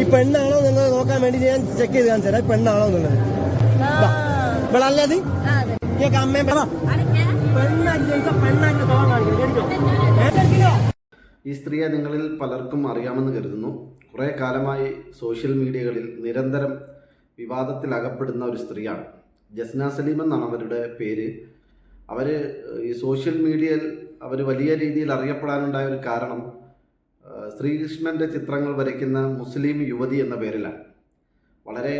ഈ പെണ്ണാണോ നിങ്ങൾ നോക്കാൻ വേണ്ടി ഞാൻ ചെക്ക് ചെയ്ത് കാണിച്ചു തരാം. പെണ്ണാണോ എന്നുള്ളത്. ഇവളല്ലേ അത്? കേക്ക് അമ്മയും ഈ സ്ത്രീയെ നിങ്ങളിൽ പലർക്കും അറിയാമെന്ന് കരുതുന്നു. കുറേ കാലമായി സോഷ്യൽ മീഡിയകളിൽ നിരന്തരം വിവാദത്തിൽ അകപ്പെടുന്ന ഒരു സ്ത്രീയാണ്. ജസ്ന സലീം എന്നാണ് അവരുടെ പേര്. അവർ ഈ സോഷ്യൽ മീഡിയയിൽ അവർ വലിയ രീതിയിൽ അറിയപ്പെടാനുണ്ടായ ഒരു കാരണം ശ്രീകൃഷ്ണന്റെ ചിത്രങ്ങൾ വരയ്ക്കുന്ന മുസ്ലിം യുവതി എന്ന പേരിലാണ്. വളരെ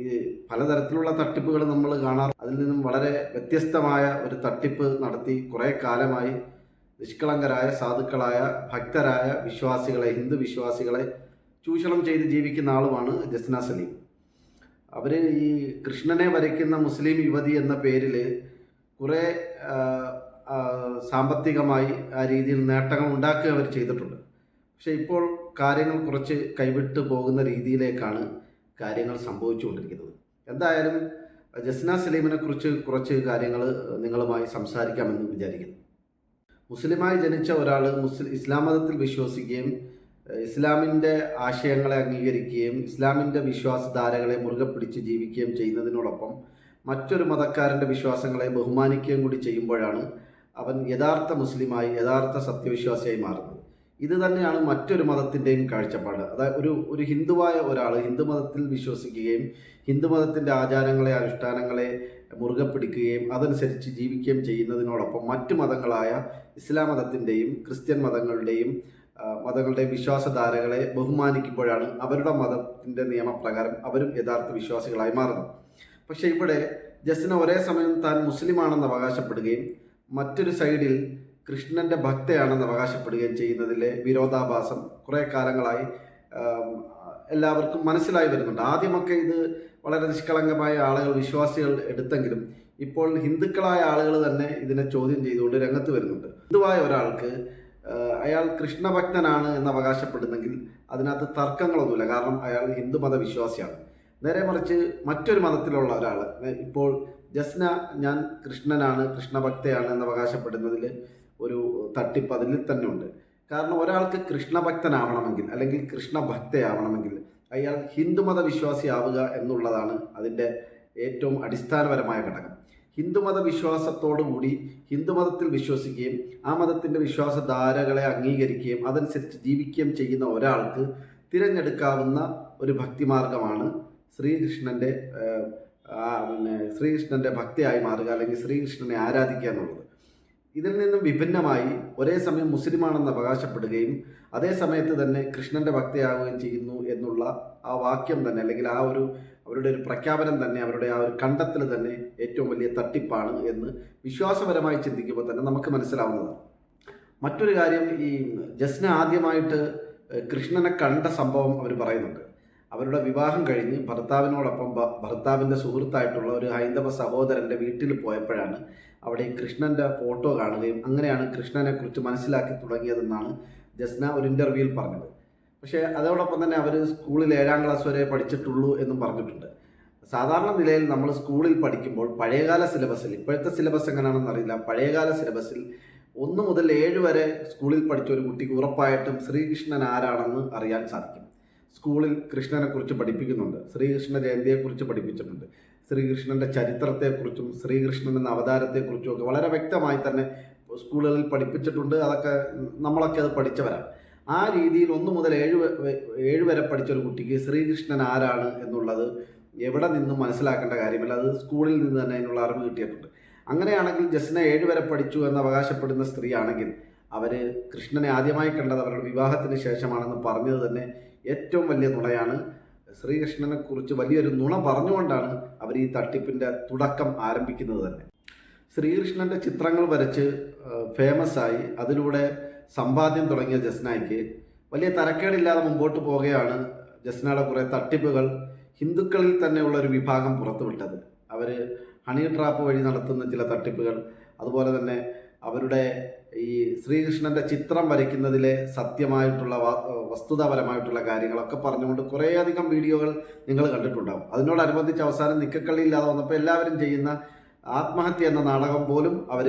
ഈ പലതരത്തിലുള്ള തട്ടിപ്പുകൾ നമ്മൾ കാണാറ് അതിൽ നിന്നും വളരെ വ്യത്യസ്തമായ ഒരു തട്ടിപ്പ് നടത്തി കുറേ കാലമായി നിഷ്കളങ്കരായ സാധുക്കളായ ഭക്തരായ വിശ്വാസികളെ ഹിന്ദു വിശ്വാസികളെ ചൂഷണം ചെയ്ത് ജീവിക്കുന്ന ആളുമാണ് ജസ്ന സലീം. അവർ ഈ കൃഷ്ണനെ വരയ്ക്കുന്ന മുസ്ലിം യുവതി എന്ന പേരിൽ കുറേ സാമ്പത്തികമായി ആ രീതിയിൽ നേട്ടങ്ങൾ ഉണ്ടാക്കുക അവർ ചെയ്തിട്ടുണ്ട്. പക്ഷേ ഇപ്പോൾ കാര്യങ്ങൾ കുറച്ച് കൈവിട്ട് പോകുന്ന രീതിയിലേക്കാണ് കാര്യങ്ങൾ സംഭവിച്ചുകൊണ്ടിരിക്കുന്നത്. എന്തായാലും ജസ്ന സലീമിനെ കുറിച്ച് കുറച്ച് കാര്യങ്ങൾ നിങ്ങളുമായി സംസാരിക്കാമെന്ന് വിചാരിക്കുന്നു. മുസ്ലിമായി ജനിച്ച ഒരാൾ മുസ്ലിം ഇസ്ലാം മതത്തിൽ വിശ്വസിക്കുകയും ഇസ്ലാമിന്റെ ആശയങ്ങളെ അംഗീകരിക്കുകയും ഇസ്ലാമിന്റെ വിശ്വാസധാരകളെ മുറുകെ പിടിച്ച് ജീവിക്കുകയും ചെയ്യുന്നതിനോടൊപ്പം മറ്റൊരു മതക്കാരന്റെ വിശ്വാസങ്ങളെ ബഹുമാനിക്കുകയും കൂടി ചെയ്യുമ്പോഴാണ് അവൻ യഥാർത്ഥ മുസ്ലിമായി യഥാർത്ഥ സത്യവിശ്വാസിയായി മാറുന്നത് ഇത് തന്നെയാണ് മറ്റൊരു മതത്തിന്റെയും കാഴ്ചപ്പാട്. അതായത് ഒരു ഒരു ഹിന്ദുവായ ഒരാൾ ഹിന്ദു മതത്തിൽ വിശ്വസിക്കുകയും ഹിന്ദു മതത്തിന്റെ ആചാരങ്ങളെ അനുഷ്ഠാനങ്ങളെ മുറുകെ പിടിക്കുകയും അതനുസരിച്ച് ജീവിക്കുകയും ചെയ്യുന്നതിനോടൊപ്പം മറ്റു മതങ്ങളായ ഇസ്ലാം മതത്തിന്റെയും ക്രിസ്ത്യൻ മതങ്ങളുടെയും മതങ്ങളുടെ വിശ്വാസധാരകളെ ബഹുമാനിക്കുമ്പോഴാണ് അവരുടെ മതത്തിന്റെ നിയമപ്രകാരം അവരും യഥാർത്ഥ വിശ്വാസികളായി മാറുന്നത്. പക്ഷേ ഇവിടെ ജസ്റ്റിന് ഒരേ സമയം താൻ മുസ്ലിമാണെന്ന് അവകാശപ്പെടുകയും മറ്റൊരു സൈഡിൽ കൃഷ്ണന്റെ ഭക്തയാണെന്ന് അവകാശപ്പെടുകയും ചെയ്യുന്നതിലെ വിരോധാഭാസം കുറേ കാലങ്ങളായി എല്ലാവർക്കും മനസ്സിലായി വരുന്നുണ്ട്. ആദ്യമൊക്കെ ഇത് വളരെ നിഷ്കളങ്കമായ ആളുകൾ വിശ്വാസികൾ എടുത്തെങ്കിലും ഇപ്പോൾ ഹിന്ദുക്കളായ ആളുകൾ തന്നെ ഇതിനെ ചോദ്യം ചെയ്തുകൊണ്ട് രംഗത്ത് വരുന്നുണ്ട്. ഹിന്ദുവായ ഒരാൾക്ക് അയാൾ കൃഷ്ണഭക്തനാണ് എന്ന് അവകാശപ്പെടുന്നെങ്കിൽ അതിനകത്ത് തർക്കങ്ങളൊന്നുമില്ല. കാരണം അയാൾ ഹിന്ദു മതവിശ്വാസിയാണ് നേരെ മറിച്ച് മറ്റൊരു മതത്തിലുള്ള ഒരാൾ ഇപ്പോൾ ജസ്ന ഞാൻ കൃഷ്ണനാണ് കൃഷ്ണഭക്തയാണ് എന്ന് അവകാശപ്പെടുന്നതിൽ ഒരു തട്ടിപ്പ് അതിൽ തന്നെ ഉണ്ട്. കാരണം ഒരാൾക്ക് കൃഷ്ണഭക്തനാവണമെങ്കിൽ അല്ലെങ്കിൽ കൃഷ്ണഭക്തയാവണമെങ്കിൽ അയാൾ ഹിന്ദുമത വിശ്വാസിയാവുക എന്നുള്ളതാണ് അതിന്റെ ഏറ്റവും അടിസ്ഥാനപരമായ ഘടകം. ഹിന്ദുമത വിശ്വാസത്തോടുകൂടി ഹിന്ദുമതത്തിൽ വിശ്വസിക്കുകയും ആ മതത്തിന്റെ വിശ്വാസധാരകളെ അംഗീകരിക്കുകയും അതനുസരിച്ച് ജീവിക്കുകയും ചെയ്യുന്ന ഒരാൾക്ക് തിരഞ്ഞെടുക്കാവുന്ന ഒരു ഭക്തിമാർഗമാണ് ശ്രീകൃഷ്ണന്റെ പിന്നെ ശ്രീകൃഷ്ണന്റെ ഭക്തിയായി മാറുക അല്ലെങ്കിൽ ശ്രീകൃഷ്ണനെ ആരാധിക്കുക എന്നുള്ളത്. ഇതിൽ നിന്നും വിഭിന്നമായി ഒരേ സമയം മുസ്ലിമാണെന്ന് അവകാശപ്പെടുകയും അതേ സമയത്ത് തന്നെ കൃഷ്ണന്റെ ഭക്തിയാവുകയും ചെയ്യുന്നു എന്നുള്ള ആ വാക്യം തന്നെ അല്ലെങ്കിൽ ആ ഒരു അവരുടെ ഒരു പ്രഖ്യാപനം തന്നെ അവരുടെ ആ ഒരു കണ്ടെത്തൽ തന്നെ ഏറ്റവും വലിയ തട്ടിപ്പാണ് എന്ന് വിശ്വാസപരമായി ചിന്തിക്കുമ്പോൾ തന്നെ നമുക്ക് മനസ്സിലാവുന്നതാണ്. മറ്റൊരു കാര്യം ഈ ജസ്ന ആദ്യമായിട്ട് കൃഷ്ണനെ കണ്ട സംഭവം അവർ പറയുന്നുണ്ട്. അവരുടെ വിവാഹം കഴിഞ്ഞ് ഭർത്താവിനോടൊപ്പം ഭർത്താവിന്റെ സുഹൃത്തായിട്ടുള്ള ഒരു ഹൈന്ദവ സഹോദരന്റെ വീട്ടിൽ പോയപ്പോഴാണ് അവിടെ കൃഷ്ണന്റെ ഫോട്ടോ കാണുകയും അങ്ങനെയാണ് കൃഷ്ണനെക്കുറിച്ച് മനസ്സിലാക്കി തുടങ്ങിയതെന്നാണ് ജസ്ന ഒരു ഇന്റർവ്യൂവിൽ പറഞ്ഞത്. പക്ഷേ അതോടൊപ്പം തന്നെ അവർ സ്കൂളിൽ ഏഴാം ക്ലാസ് വരെ പഠിച്ചിട്ടുള്ളൂ എന്നും പറഞ്ഞിട്ടുണ്ട്. സാധാരണ നിലയിൽ നമ്മൾ സ്കൂളിൽ പഠിക്കുമ്പോൾ പഴയകാല സിലബസിൽ ഇപ്പോഴത്തെ സിലബസ് എങ്ങനെയാണെന്ന് അറിയില്ല. പഴയകാല സിലബസിൽ ഒന്ന് മുതൽ ഏഴ് വരെ സ്കൂളിൽ പഠിച്ച ഒരു കുട്ടിക്ക് ഉറപ്പായിട്ടും ശ്രീകൃഷ്ണൻ ആരാണെന്ന് അറിയാൻ സാധിക്കും. സ്കൂളിൽ കൃഷ്ണനെ കുറിച്ച് പഠിപ്പിക്കുന്നുണ്ട്. ശ്രീകൃഷ്ണ ജയന്തിയെക്കുറിച്ച് പഠിപ്പിച്ചിട്ടുണ്ട്. ശ്രീകൃഷ്ണന്റെ ചരിത്രത്തെക്കുറിച്ചും ശ്രീകൃഷ്ണൻ എന്ന അവതാരത്തെക്കുറിച്ചും ഒക്കെ വളരെ വ്യക്തമായി തന്നെ സ്കൂളുകളിൽ പഠിപ്പിച്ചിട്ടുണ്ട്. അതൊക്കെ നമ്മളൊക്കെ അത് പഠിച്ചവരാണ്. ആ രീതിയിൽ ഒന്ന് മുതൽ ഏഴ് ഏഴ് വരെ പഠിച്ച ഒരു കുട്ടിക്ക് ശ്രീകൃഷ്ണൻ ആരാണ് എന്നുള്ളത് എവിടെ നിന്നും മനസ്സിലാക്കേണ്ട കാര്യമല്ല. അത് സ്കൂളിൽ നിന്ന് തന്നെ അതിനുള്ള അറിവ് കിട്ടിയിട്ടുണ്ട്. അങ്ങനെയാണെങ്കിൽ ജസ്ന ഏഴ് വരെ പഠിച്ചു എന്ന് അവകാശപ്പെടുന്ന സ്ത്രീയാണെങ്കിൽ അവർ കൃഷ്ണനെ ആദ്യമായി കണ്ടത് അവരുടെ വിവാഹത്തിന് ശേഷമാണെന്ന് പറഞ്ഞത് തന്നെ ഏറ്റവും വലിയ നുണയാണ് ശ്രീകൃഷ്ണനെ കുറിച്ച് വലിയൊരു നുണ പറഞ്ഞുകൊണ്ടാണ് അവർ ഈ തട്ടിപ്പിന്റെ തുടക്കം ആരംഭിക്കുന്നത് തന്നെ. ശ്രീകൃഷ്ണന്റെ ചിത്രങ്ങൾ വരച്ച് ഫേമസ് ആയി. അതിലൂടെ സമ്പാദ്യം തുടങ്ങിയ ജസ്നയ്ക്ക് വലിയ തരക്കേടില്ലാതെ മുമ്പോട്ട് പോവുകയാണ് ജസ്നയുടെ കുറേ തട്ടിപ്പുകൾ ഹിന്ദുക്കളിൽ തന്നെയുള്ള ഒരു വിഭാഗം പുറത്തുവിട്ടത്. അവർ ഹണി ട്രാപ്പ് വഴി നടത്തുന്ന ചില തട്ടിപ്പുകൾ അതുപോലെ തന്നെ അവരുടെ ഈ ശ്രീകൃഷ്ണന്റെ ചിത്രം വരയ്ക്കുന്നതിലെ സത്യമായിട്ടുള്ള വസ്തുതാപരമായിട്ടുള്ള കാര്യങ്ങളൊക്കെ പറഞ്ഞുകൊണ്ട് കുറേയധികം വീഡിയോകൾ നിങ്ങൾ കണ്ടിട്ടുണ്ടാവും. അതിനോടനുബന്ധിച്ച് അവസാനം നിക്കക്കള്ളിയില്ലാതെ വന്നപ്പോൾ എല്ലാവരും ചെയ്യുന്ന ആത്മഹത്യ എന്ന നാടകം പോലും അവർ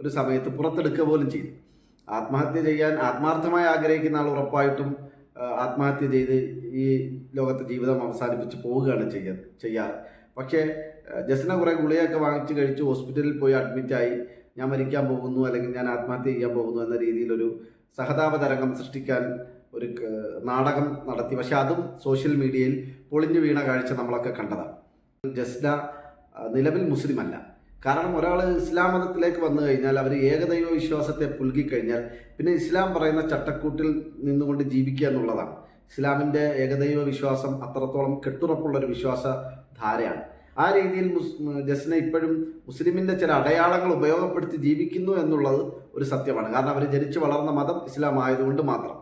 ഒരു സമയത്ത് പുറത്തെടുക്കുക പോലും ചെയ്തു. ആത്മഹത്യ ചെയ്യാൻ ആത്മാർത്ഥമായി ആഗ്രഹിക്കുന്ന ആൾ ഉറപ്പായിട്ടും ആത്മഹത്യ ചെയ്ത് ഈ ലോകത്തെ ജീവിതം അവസാനിപ്പിച്ച് പോവുകയാണ് ചെയ്യാ ചെയ്യാറ്. പക്ഷേ ജസ്ന കുറേ ഗുളികയൊക്കെ വാങ്ങിച്ച് കഴിച്ച് ഹോസ്പിറ്റലിൽ പോയി അഡ്മിറ്റായി ഞാൻ മരിക്കാൻ പോകുന്നു അല്ലെങ്കിൽ ഞാൻ ആത്മഹത്യ ചെയ്യാൻ പോകുന്നു എന്ന രീതിയിലൊരു സഹതാപ തരംഗം സൃഷ്ടിക്കാൻ ഒരു നാടകം നടത്തി. പക്ഷെ അതും സോഷ്യൽ മീഡിയയിൽ പൊളിഞ്ഞു വീണ കാഴ്ച നമ്മളൊക്കെ കണ്ടതാണ്. ജസ്ന നിലവിൽ മുസ്ലിം അല്ല കാരണം ഒരാൾ ഇസ്ലാം മതത്തിലേക്ക് വന്നു കഴിഞ്ഞാൽ അവർ ഏകദൈവ വിശ്വാസത്തെ പുൽകിക്കഴിഞ്ഞാൽ പിന്നെ ഇസ്ലാം പറയുന്ന ചട്ടക്കൂട്ടിൽ നിന്നുകൊണ്ട് ജീവിക്കുക എന്നുള്ളതാണ്. ഇസ്ലാമിന്റെ ഏകദൈവ വിശ്വാസം അത്രത്തോളം കെട്ടുറപ്പുള്ളൊരു വിശ്വാസ ധാരയാണ് ആ രീതിയിൽ ജസ്ന ഇപ്പോഴും മുസ്ലിമിന്റെ ചില അടയാളങ്ങൾ ഉപയോഗപ്പെടുത്തി ജീവിക്കുന്നു എന്നുള്ളത് ഒരു സത്യമാണ്. കാരണം അവർ ജനിച്ചു വളർന്ന മതം ഇസ്ലാം ആയതുകൊണ്ട് മാത്രം.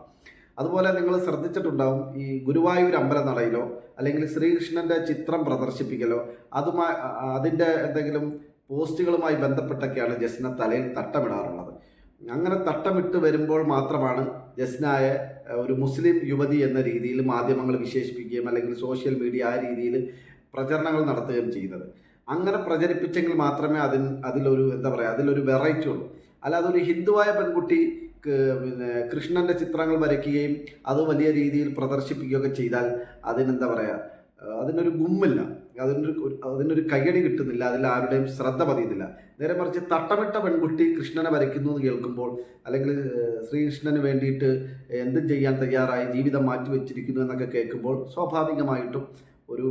അതുപോലെ നിങ്ങൾ ശ്രദ്ധിച്ചിട്ടുണ്ടാവും ഈ ഗുരുവായൂർ അമ്പലനടയിലോ അല്ലെങ്കിൽ ശ്രീകൃഷ്ണന്റെ ചിത്രം പ്രദർശിപ്പിക്കലോ അതുമായി അതിന്റെ എന്തെങ്കിലും പോസ്റ്റുകളുമായി ബന്ധപ്പെട്ടൊക്കെയാണ് ജസ്ന തലയിൽ തട്ടമിടാറുള്ളത്. അങ്ങനെ തട്ടമിട്ട് വരുമ്പോൾ മാത്രമാണ് ജസ്നായ ഒരു മുസ്ലിം യുവതി എന്ന രീതിയിൽ മാധ്യമങ്ങൾ വിശേഷിപ്പിക്കുകയും അല്ലെങ്കിൽ സോഷ്യൽ മീഡിയ ആ രീതിയിൽ പ്രചരണങ്ങൾ നടത്തുകയും ചെയ്യുന്നത്. അങ്ങനെ പ്രചരിപ്പിച്ചെങ്കിൽ മാത്രമേ അതിന് അതിലൊരു എന്താ പറയുക അതിലൊരു വെറൈറ്റി ഉള്ളൂ. അല്ലാതെ ഒരു ഹിന്ദുവായ പെൺകുട്ടി പിന്നെ കൃഷ്ണന്റെ ചിത്രങ്ങൾ വരയ്ക്കുകയും അത് വലിയ രീതിയിൽ പ്രദർശിപ്പിക്കുകയൊക്കെ ചെയ്താൽ അതിനെന്താ പറയുക അതിനൊരു ഗുമ്മില്ല. അതിനൊരു അതിനൊരു കയ്യടി കിട്ടുന്നില്ല. അതിൽ ആരുടെയും ശ്രദ്ധ പതിയുന്നില്ല. നേരെ മറിച്ച് തട്ടമിട്ട പെൺകുട്ടി കൃഷ്ണനെ വരയ്ക്കുന്നു എന്ന് കേൾക്കുമ്പോൾ അല്ലെങ്കിൽ ശ്രീകൃഷ്ണന് വേണ്ടിയിട്ട് എന്തും ചെയ്യാൻ തയ്യാറായി ജീവിതം മാറ്റിവെച്ചിരിക്കുന്നു എന്നൊക്കെ കേൾക്കുമ്പോൾ സ്വാഭാവികമായിട്ടും ഒരു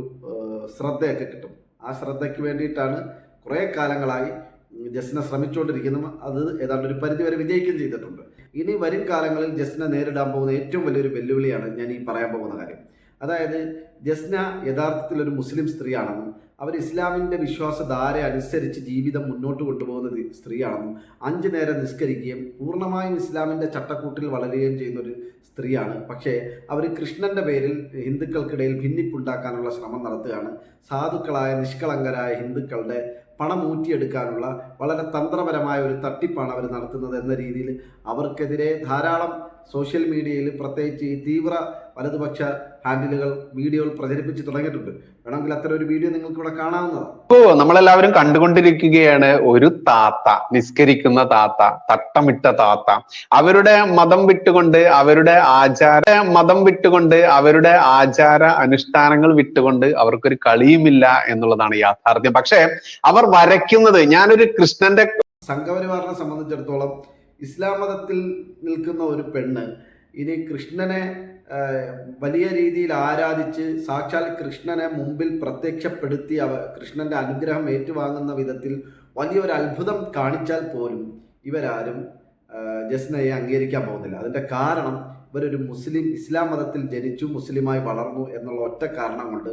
ശ്രദ്ധയൊക്കെ കിട്ടും. ആ ശ്രദ്ധയ്ക്ക് വേണ്ടിയിട്ടാണ് കുറേ കാലങ്ങളായി ജസ്ന ശ്രമിച്ചുകൊണ്ടിരിക്കുന്നു അത് ഏതാണ്ട് ഒരു പരിധിവരെ വിജയിക്കുകയും ചെയ്തിട്ടുണ്ട്. ഇനി വരും കാലങ്ങളിൽ ജസ്ന നേരിടാൻ പോകുന്ന ഏറ്റവും വലിയൊരു വെല്ലുവിളിയാണ് ഞാൻ ഈ പറയാൻ പോകുന്ന കാര്യം. അതായത് ജസ്ന യഥാർത്ഥത്തിൽ ഒരു മുസ്ലിം സ്ത്രീയാണെന്നും അവർ ഇസ്ലാമിന്റെ വിശ്വാസധാര അനുസരിച്ച് ജീവിതം മുന്നോട്ട് കൊണ്ടുപോകുന്ന ദി- സ്ത്രീയാണെന്നും അഞ്ചു നേരം നിസ്കരിക്കുകയും പൂർണമായും ഇസ്ലാമിന്റെ ചട്ടക്കൂട്ടിൽ വളരുകയും ചെയ്യുന്നൊരു സ്ത്രീയാണ്. പക്ഷേ അവർ കൃഷ്ണന്റെ പേരിൽ ഹിന്ദുക്കൾക്കിടയിൽ ഭിന്നിപ്പുണ്ടാക്കാനുള്ള ശ്രമം നടത്തുകയാണ്. സാധുക്കളായ നിഷ്കളങ്കരായ ഹിന്ദുക്കളുടെ പണം ഊറ്റിയെടുക്കാനുള്ള വളരെ തന്ത്രപരമായ ഒരു തട്ടിപ്പാണ് അവർ നടത്തുന്നത് എന്ന രീതിയിൽ അവർക്കെതിരെ ധാരാളം സോഷ്യൽ മീഡിയയിൽ പ്രത്യേകിച്ച് ഈ തീവ്ര വലതുപക്ഷ ഹാൻഡിലുകൾ വീഡിയോകൾ പ്രചരിപ്പിച്ച് തുടങ്ങിയിട്ടുണ്ട്. വേണമെങ്കിൽ അത്തരം ഒരു വീഡിയോ നിങ്ങൾക്ക് ഇവിടെ കാണാവുന്നതാണ്. ഓ നമ്മളെല്ലാവരും കണ്ടുകൊണ്ടിരിക്കുകയാണ് ഒരു താത്ത നിസ്കരിക്കുന്ന താത്ത തട്ടമിട്ട താത്ത. അവരുടെ മതം വിട്ടുകൊണ്ട് അവരുടെ ആചാര മതം വിട്ടുകൊണ്ട് അവരുടെ ആചാര അനുഷ്ഠാനങ്ങൾ വിട്ടുകൊണ്ട് അവർക്കൊരു കളിയുമില്ല എന്നുള്ളതാണ് യാഥാർത്ഥ്യം. പക്ഷേ അവർ വരയ്ക്കുന്നത് ഞാനൊരു കൃഷ്ണന്റെ സംഘപരിവാറിനെ സംബന്ധിച്ചിടത്തോളം ഇസ്ലാം മതത്തിൽ നിൽക്കുന്ന ഒരു പെണ്ണ് ഇനി കൃഷ്ണനെ വലിയ രീതിയിൽ ആരാധിച്ച് സാക്ഷാൽ കൃഷ്ണനെ മുമ്പിൽ പ്രത്യക്ഷപ്പെടുത്തി അവ കൃഷ്ണന്റെ അനുഗ്രഹം ഏറ്റുവാങ്ങുന്ന വിധത്തിൽ വലിയൊരു അത്ഭുതം കാണിച്ചാൽ പോലും ഇവരാരും ജസ്നയെ അംഗീകരിക്കാൻ പോകുന്നില്ല. അതിന്റെ കാരണം ഇവരൊരു മുസ്ലിം ഇസ്ലാം മതത്തിൽ ജനിച്ചു മുസ്ലിമായി വളർന്നു എന്നുള്ള ഒറ്റ കാരണം കൊണ്ട്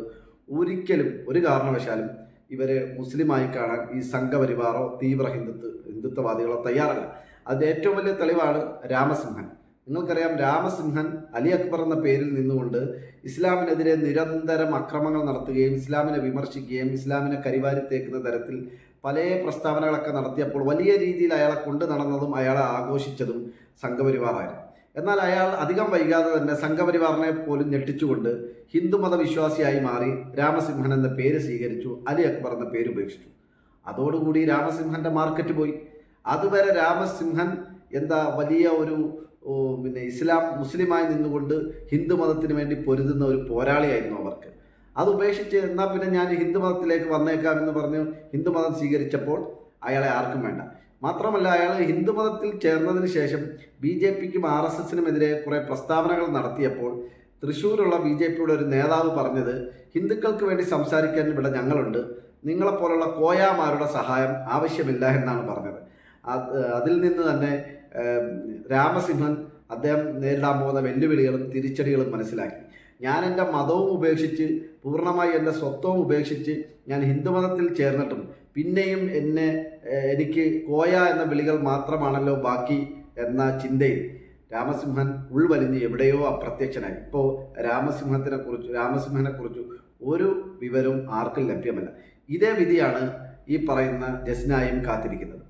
ഒരിക്കലും ഒരു കാരണവശാലും ഇവരെ മുസ്ലിമായി കാണാൻ ഈ സംഘപരിവാറോ തീവ്ര ഹിന്ദുത്വ ഹിന്ദുത്വവാദികളോ തയ്യാറല്ല. അതിന്റെ ഏറ്റവും വലിയ തെളിവാണ് രാമസിംഹൻ. നിങ്ങൾക്കറിയാം രാമസിംഹൻ അലി അക്ബർ എന്ന പേരിൽ നിന്നുകൊണ്ട് ഇസ്ലാമിനെതിരെ നിരന്തരം അക്രമങ്ങൾ നടത്തുകയും ഇസ്ലാമിനെ വിമർശിക്കുകയും ഇസ്ലാമിനെ കരിവാരി തേക്കുന്ന തരത്തിൽ പല പ്രസ്താവനകളൊക്കെ നടത്തിയപ്പോൾ വലിയ രീതിയിൽ അയാളെ കൊണ്ടു നടന്നതും അയാളെ ആഘോഷിച്ചതും സംഘപരിവാറായിരുന്നു. എന്നാൽ അയാൾ അധികം വൈകാതെ തന്നെ സംഘപരിവാറിനെ പോലും ഞെട്ടിച്ചുകൊണ്ട് ഹിന്ദുമത വിശ്വാസിയായി മാറി രാമസിംഹൻ എന്ന പേര് സ്വീകരിച്ചു അലി അക്ബർ എന്ന പേര് ഉപേക്ഷിച്ചു. അതോടുകൂടി രാമസിംഹന്റെ മാർക്കറ്റ് പോയി. അതുവരെ രാമസിംഹൻ എന്താ വലിയ ഒരു പിന്നെ ഇസ്ലാം മുസ്ലിമായി നിന്നുകൊണ്ട് ഹിന്ദു മതത്തിന് വേണ്ടി പൊരുതുന്ന ഒരു പോരാളിയായിരുന്നു അവർക്ക്. അത് ഉപേക്ഷിച്ച് എന്നാൽ പിന്നെ ഞാൻ ഹിന്ദു മതത്തിലേക്ക് വന്നേക്കാം എന്ന് പറഞ്ഞ് ഹിന്ദു മതം സ്വീകരിച്ചപ്പോൾ അയാളെ ആർക്കും വേണ്ട. മാത്രമല്ല അയാൾ ഹിന്ദു മതത്തിൽ ചേർന്നതിന് ശേഷം ബി ജെ പിക്കും ആർ എസ് എസിനുമെതിരെ കുറേ പ്രസ്താവനകൾ നടത്തിയപ്പോൾ തൃശ്ശൂരുള്ള ബി ജെ പിയുടെ ഒരു നേതാവ് പറഞ്ഞത് ഹിന്ദുക്കൾക്ക് വേണ്ടി സംസാരിക്കാൻ ഇവിടെ ഞങ്ങളുണ്ട്. നിങ്ങളെപ്പോലുള്ള കോയാമാരുടെ സഹായം ആവശ്യമില്ല എന്നാണ് പറഞ്ഞത്. അതിൽ നിന്ന് തന്നെ രാമസിംഹൻ അദ്ദേഹം നേരിടാൻ പോകുന്ന വെല്ലുവിളികളും തിരിച്ചടികളും മനസ്സിലാക്കി. ഞാൻ എന്റെ മതവും ഉപേക്ഷിച്ച് പൂർണമായി എന്റെ സ്വത്വവും ഉപേക്ഷിച്ച് ഞാൻ ഹിന്ദുമതത്തിൽ ചേർന്നിട്ടും പിന്നെയും എന്നെ എനിക്ക് കോയ എന്ന വിളികൾ മാത്രമാണല്ലോ ബാക്കി എന്ന ചിന്തയിൽ രാമസിംഹൻ ഉൾവലിഞ്ഞ് എവിടെയോ അപ്രത്യക്ഷനായി. ഇപ്പോൾ രാമസിംഹത്തിനെ കുറിച്ച് രാമസിംഹനെ കുറിച്ച് ഒരു വിവരവും ആർക്കും ലഭ്യമല്ല. ഇതേ വിധിയാണ് ഈ പറയുന്ന ജസ്നായും കാത്തിരിക്കുന്നത്.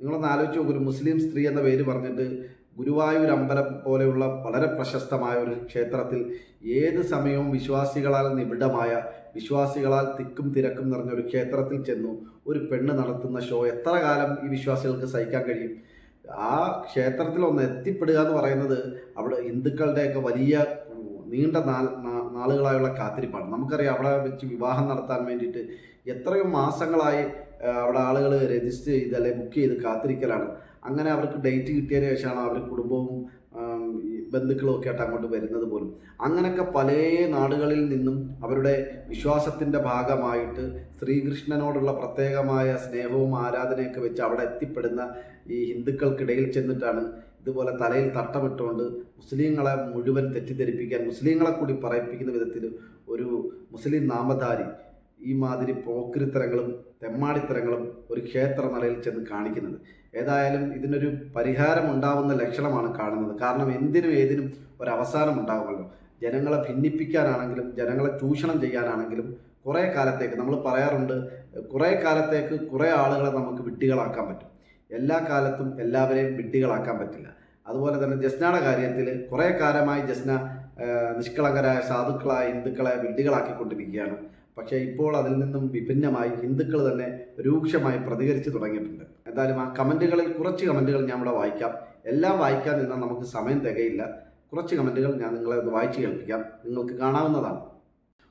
നിങ്ങളൊന്ന് ആലോചിച്ച് നോക്കൂ ഒരു മുസ്ലിം സ്ത്രീ എന്ന പേര് പറഞ്ഞിട്ട് ഗുരുവായൂർ അമ്പലം പോലെയുള്ള വളരെ പ്രശസ്തമായ ഒരു ക്ഷേത്രത്തിൽ ഏത് സമയവും വിശ്വാസികളാൽ നിബിഡമായ വിശ്വാസികളാൽ തിക്കും തിരക്കും നിറഞ്ഞ ഒരു ക്ഷേത്രത്തിൽ ചെന്നു ഒരു പെണ്ണ് നടത്തുന്ന ഷോ എത്ര കാലം ഈ വിശ്വാസികൾക്ക് സഹിക്കാൻ കഴിയും? ആ ക്ഷേത്രത്തിൽ ഒന്ന് എത്തിപ്പെടുക എന്ന് പറയുന്നത് അവിടെ ഹിന്ദുക്കളുടെയൊക്കെ വലിയ നീണ്ട നാൾ നാളുകളായുള്ള കാത്തിരിപ്പാണ്. നമുക്കറിയാം അവിടെ വെച്ച് വിവാഹം നടത്താൻ വേണ്ടിയിട്ട് എത്രയോ മാസങ്ങളായി അവിടെ ആളുകൾ രജിസ്റ്റർ ചെയ്ത് അല്ലെങ്കിൽ ബുക്ക് ചെയ്ത് കാത്തിരിക്കലാണ്. അങ്ങനെ അവർക്ക് ഡേറ്റ് കിട്ടിയതിന് ശേഷമാണ് അവർ കുടുംബവും ബന്ധുക്കളും ഒക്കെ ആയിട്ട് അങ്ങോട്ട് വരുന്നത് പോലും. അങ്ങനെയൊക്കെ പല നാടുകളിൽ നിന്നും അവരുടെ വിശ്വാസത്തിന്റെ ഭാഗമായിട്ട് ശ്രീകൃഷ്ണനോടുള്ള പ്രത്യേകമായ സ്നേഹവും ആരാധനയൊക്കെ വെച്ച് അവിടെ എത്തിപ്പെടുന്ന ഈ ഹിന്ദുക്കൾക്കിടയിൽ ചെന്നിട്ടാണ് ഇതുപോലെ തലയിൽ തട്ടമിട്ടുകൊണ്ട് മുസ്ലിങ്ങളെ മുഴുവൻ തെറ്റിദ്ധരിപ്പിക്കാൻ മുസ്ലിങ്ങളെ കൂടി പറയിപ്പിക്കുന്ന വിധത്തിൽ ഒരു മുസ്ലിം നാമധാരി ഈ മാതിരി പോക്കിരിത്തരങ്ങളും തെമ്മാടിത്തരങ്ങളും ഒരു ക്ഷേത്ര നിലയിൽ ചെന്ന് കാണിക്കുന്നത്. ഏതായാലും ഇതിനൊരു പരിഹാരം ഉണ്ടാവുന്ന ലക്ഷണമാണ് കാണുന്നത്. കാരണം എന്തിനും ഏതിനും ഒരവസാനം ഉണ്ടാകുമല്ലോ ജനങ്ങളെ ഭിന്നിപ്പിക്കാനാണെങ്കിലും ജനങ്ങളെ ചൂഷണം ചെയ്യാനാണെങ്കിലും കുറേ കാലത്തേക്ക് നമ്മൾ പറയാറുണ്ട് കുറേ കാലത്തേക്ക് കുറേ ആളുകളെ നമുക്ക് വിഡ്ഢികളാക്കാൻ പറ്റും. എല്ലാ കാലത്തും എല്ലാവരെയും വിഡ്ഢികളാക്കാൻ പറ്റില്ല. അതുപോലെ തന്നെ ജസ്നയുടെ കാര്യത്തിൽ കുറേ കാലമായി ജസ്ന നിഷ്കളങ്കരായ സാധുക്കളായ ഹിന്ദുക്കളെ വിഡ്ഢികളാക്കിക്കൊണ്ടിരിക്കുകയാണ്. പക്ഷേ ഇപ്പോൾ അതിൽ നിന്നും വിഭിന്നമായി ഹിന്ദുക്കൾ തന്നെ രൂക്ഷമായി പ്രതികരിച്ചു തുടങ്ങിയിട്ടുണ്ട്. എന്തായാലും ആ കമന്റുകളിൽ കുറച്ച് കമന്റുകൾ ഞാൻ ഇവിടെ വായിക്കാം. എല്ലാം വായിക്കാൻ നിന്നാൽ നമുക്ക് സമയം തികയില്ല. കുറച്ച് കമന്റുകൾ ഞാൻ നിങ്ങളെ ഒന്ന് വായിച്ചു കേൾപ്പിക്കാം. നിങ്ങൾക്ക് കാണാവുന്നതാണ്.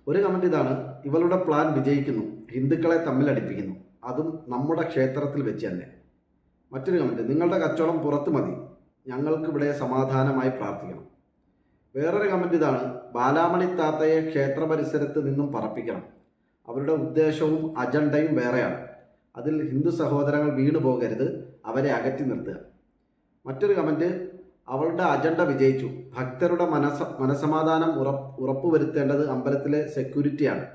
ഒരു കമന്റ് ഇതാണ്. ഇവളുടെ പ്ലാൻ വിജയിക്കുന്നു. ഹിന്ദുക്കളെ തമ്മിലടിപ്പിക്കുന്നു അതും നമ്മുടെ ക്ഷേത്രത്തിൽ വെച്ച് തന്നെ. മറ്റൊരു കമന്റ്. നിങ്ങളുടെ കച്ചവടം പുറത്ത് മതി. ഞങ്ങൾക്കിവിടെ സമാധാനമായി പ്രാർത്ഥിക്കണം. വേറൊരു കമന്റ് ഇതാണ്. ബാലാമണി താത്തയെ ക്ഷേത്ര പരിസരത്ത് നിന്നും പറപ്പിക്കണം. അവരുടെ ഉദ്ദേശവും അജണ്ടയും വേറെയാണ്. അതിൽ ഹിന്ദു സഹോദരങ്ങൾ വീണു പോകരുത്. അവരെ അകറ്റി നിർത്തുക. മറ്റൊരു കമന്റ് അവളുടെ അജണ്ട വിജയിച്ചു. ഭക്തരുടെ മനസ മനസമാധാനം ഉറപ്പ് ഉറപ്പുവരുത്തേണ്ടത് അമ്പലത്തിലെ സെക്യൂരിറ്റിയാണ്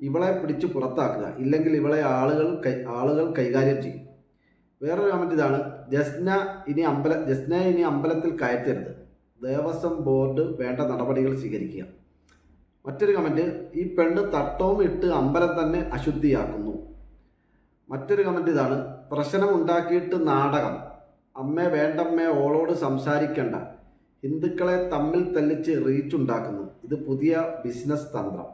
ഇവളെ പിടിച്ച് പുറത്താക്കുക. ഇല്ലെങ്കിൽ ഇവളെ ആളുകൾ കൈ ആളുകൾ കൈകാര്യം ചെയ്യും. വേറൊരു കമന്റ് ഇതാണ്. ജസ്ന ഇനി അമ്പല ജസ്ന ഇനി അമ്പലത്തിൽ കയറ്റരുത്. ദേവസ്വം ബോർഡ് വേണ്ട നടപടികൾ സ്വീകരിക്കുക. മറ്റൊരു കമന്റ് ഈ പെണ്ണ് തട്ടവും ഇട്ട് അമ്പലം തന്നെ അശുദ്ധിയാക്കുന്നു. മറ്റൊരു കമന്റ് ഇതാണ് പ്രശ്നം ഉണ്ടാക്കിയിട്ട് നാടകം. അമ്മേ വേണ്ടമ്മേ ഓളോട് സംസാരിക്കേണ്ട. ഹിന്ദുക്കളെ തമ്മിൽ തല്ലിച്ച് റീച്ച് ഉണ്ടാക്കുന്നു. ഇത് പുതിയ ബിസിനസ് തന്ത്രം.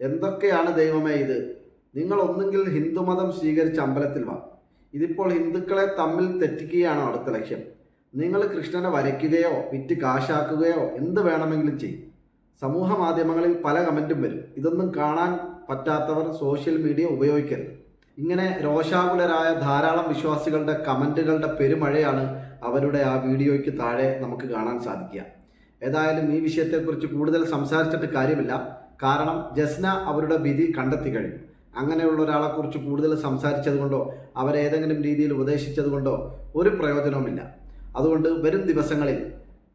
എന്തൊക്കെയാണ് ദൈവമേ ഇത്? നിങ്ങൾ ഒന്നുകിൽ ഹിന്ദുമതം സ്വീകരിച്ച് അമ്പലത്തിൽ വാ. ഇതിപ്പോൾ ഹിന്ദുക്കളെ തമ്മിൽ തെറ്റിക്കുകയാണോ അടുത്ത ലക്ഷ്യം? നിങ്ങൾ കൃഷ്ണനെ വരയ്ക്കുകയോ വിറ്റ് കാശാക്കുകയോ എന്ത് വേണമെങ്കിലും ചെയ്യും. സമൂഹ മാധ്യമങ്ങളിൽ പല കമന്റും വരും. ഇതൊന്നും കാണാൻ പറ്റാത്തവർ സോഷ്യൽ മീഡിയ ഉപയോഗിക്കരുത്. ഇങ്ങനെ രോഷാകുലരായ ധാരാളം വിശ്വാസികളുടെ കമന്റുകളുടെ പെരുമഴയാണ് അവരുടെ ആ വീഡിയോയ്ക്ക് താഴെ നമുക്ക് കാണാൻ സാധിക്കുക. ഏതായാലും ഈ വിഷയത്തെക്കുറിച്ച് കൂടുതൽ സംസാരിച്ചിട്ട് കാര്യമില്ല. കാരണം ജസ്ന അവരുടെ വിധി കണ്ടെത്തി കഴിഞ്ഞു. അങ്ങനെയുള്ള ഒരാളെക്കുറിച്ച് കൂടുതൽ സംസാരിച്ചതുകൊണ്ടോ അവരെ അവരേതെങ്കിലും രീതിയിൽ ഉപദേശിച്ചതുകൊണ്ടോ ഒരു പ്രയോജനവുമില്ല. അതുകൊണ്ട് വരും ദിവസങ്ങളിൽ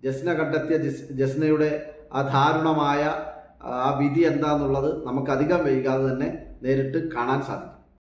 ജസ്ന കണ്ടെത്തിയ ജസ് ജസ്നയുടെ ആ ദാരുണമായ ആ വിധി എന്താണെന്നുള്ളത് നമുക്ക് അധികം വൈകാതെ തന്നെ നേരിട്ട് കാണാൻ സാധിക്കും.